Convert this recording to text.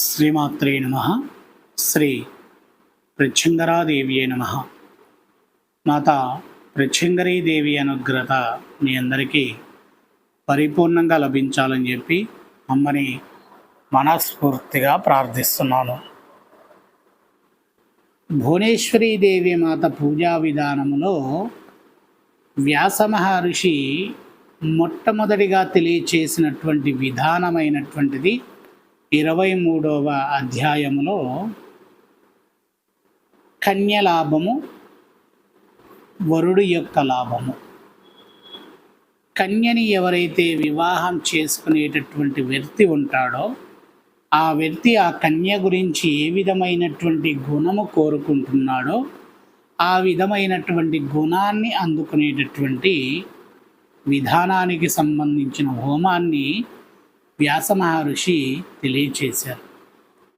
శ్రీమాత్రే నమ. శ్రీ ప్రత్యంగరాదేవియే నమ. మాత ప్రత్యంగరీదేవి అనుగ్రత మీ అందరికీ పరిపూర్ణంగా లభించాలని చెప్పి అమ్మని మనస్ఫూర్తిగా ప్రార్థిస్తున్నాను. భువనేశ్వరీదేవి మాత పూజా విధానములో వ్యాస మహర్షి మొట్టమొదటిగా తెలియచేసినటువంటి విధానమైనటువంటిది ఇరవై మూడవ అధ్యాయములో కన్యలాభము వరుడు యొక్క లాభము. కన్యని ఎవరైతే వివాహం చేసుకునేటటువంటి వ్యక్తి ఉంటాడో ఆ వ్యక్తి ఆ కన్య గురించి ఏ విధమైనటువంటి గుణము కోరుకుంటున్నాడో ఆ విధమైనటువంటి గుణాన్ని అందుకునేటటువంటి విధానానికి సంబంధించిన హోమాన్ని వ్యాస మహర్షి తెలియచేశారు.